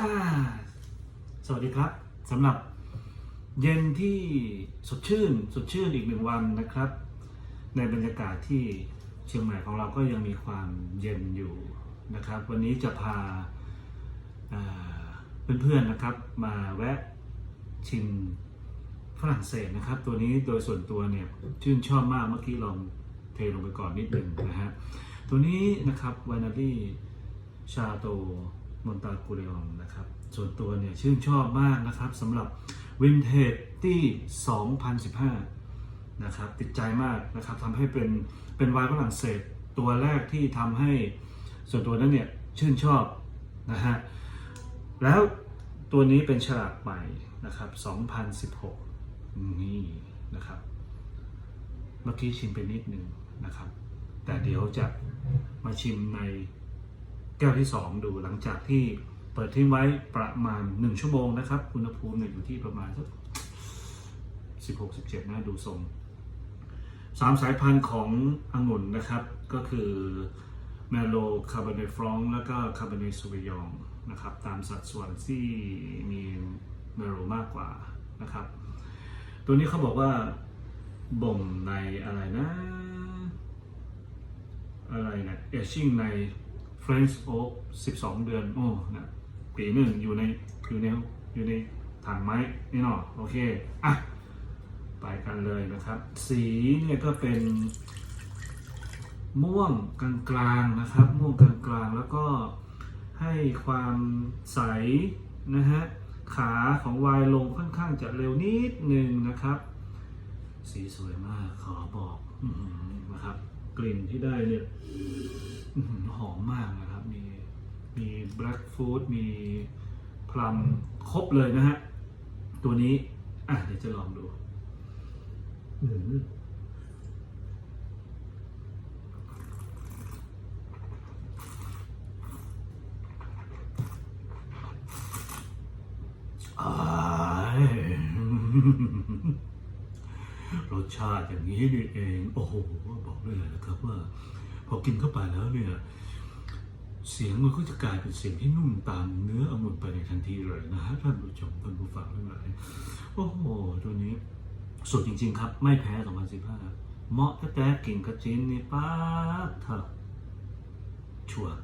สวัสดีครับสำหรับเย็นที่สดชื่นสดชื่นอีกหนึ่งวันนะครับ ในบรรยากาศที่เชียงใหม่ของเราก็ยังมีความเย็นอยู่นะครับ วันนี้จะพาาเพื่อนๆนะครับ มาแวะชิมฝรั่งเศสนะครับ ตัวนี้โดยส่วนตัวเนี่ยชื่นชอบมากเมื่อกี้ลองเทลงไปก่อนนิดหนึ่งนะฮะตัวนี้นะครับวานารี่ชาโต มอนตากูเรองนะครับ ส่วนตัวเนี่ยชื่นชอบมากนะครับสำหรับวินเทจที่ 2015 นะครับ ติดใจมากนะครับทำให้เป็นเป็นไวน์ฝรั่งเศสตัวแรกที่ทำให้ส่วนตัวนั้นเนี่ยชื่นชอบนะฮะแล้วตัวนี้เป็นฉลากใหม่นะครับ 2016 นี่นะครับ เมื่อกี้ชิมไปนิดนึงนะครับ แต่เดี๋ยวจะมาชิมใน แก้วที่ 2 ดูหลังจากที่เปิดทิ้งไว้ประมาณ 1 ชั่วโมงนะครับอุณหภูมิเนี่ยอยู่ที่ประมาณสัก16-17นะดูทรงสามสายพันธุ์ขององุ่นนะครับ ก็คือเมโลคาร์บ n เนฟรองแล้วก็คาร์บ n เนซูเ y ยองนะครับ ตามสัดส่วนที่มีเมโลมากกว่านะครับ ตัวนี้เขาบอกว่าบ่มในอะไรนะ อะไรนะเอชชิ่งใน French Oak 12 เดือนโอ้นะปีหนึ่งอยู่ในอยู่ในอยู่ในถังไม้นี่เนาะโอเค อะ ไปกันเลยนะครับ สีเนี่ยก็เป็นม่วงกลางๆนะครับ ม่วงกลางๆ แล้วก็ให้ความใสนะฮะ ขาของวายลงค่อนข้างจะเร็วนิดหนึ่งนะครับ สีสวยมากขอบอกนะครับ กลิ่นที่ได้เนี่ย หอมมากนะครับ มีมีแบล็กฟูดมีพลัมครบเลยนะฮะ ตัวนี้ อะเดี๋ยวจะลองดูรสชาติอย่างนี้นี่เอง โอ้โห บอกได้เลยนะครับว่า พอกินเข้าไปแล้วเนี่ยเสียงมันก็จะกลายเป็นเสียงที่นุ่มตามเนื้อองุ่นไปในทันทีเลยนะฮะท่านผู้ชมท่านผู้ฟังทั้งหลายโอ้โหตัวนี้สุดจริง ๆ ครับ ไม่แพ้2015เหมาะแท้ๆกิ่งกระจินนี่ป้าเถอะชัวร์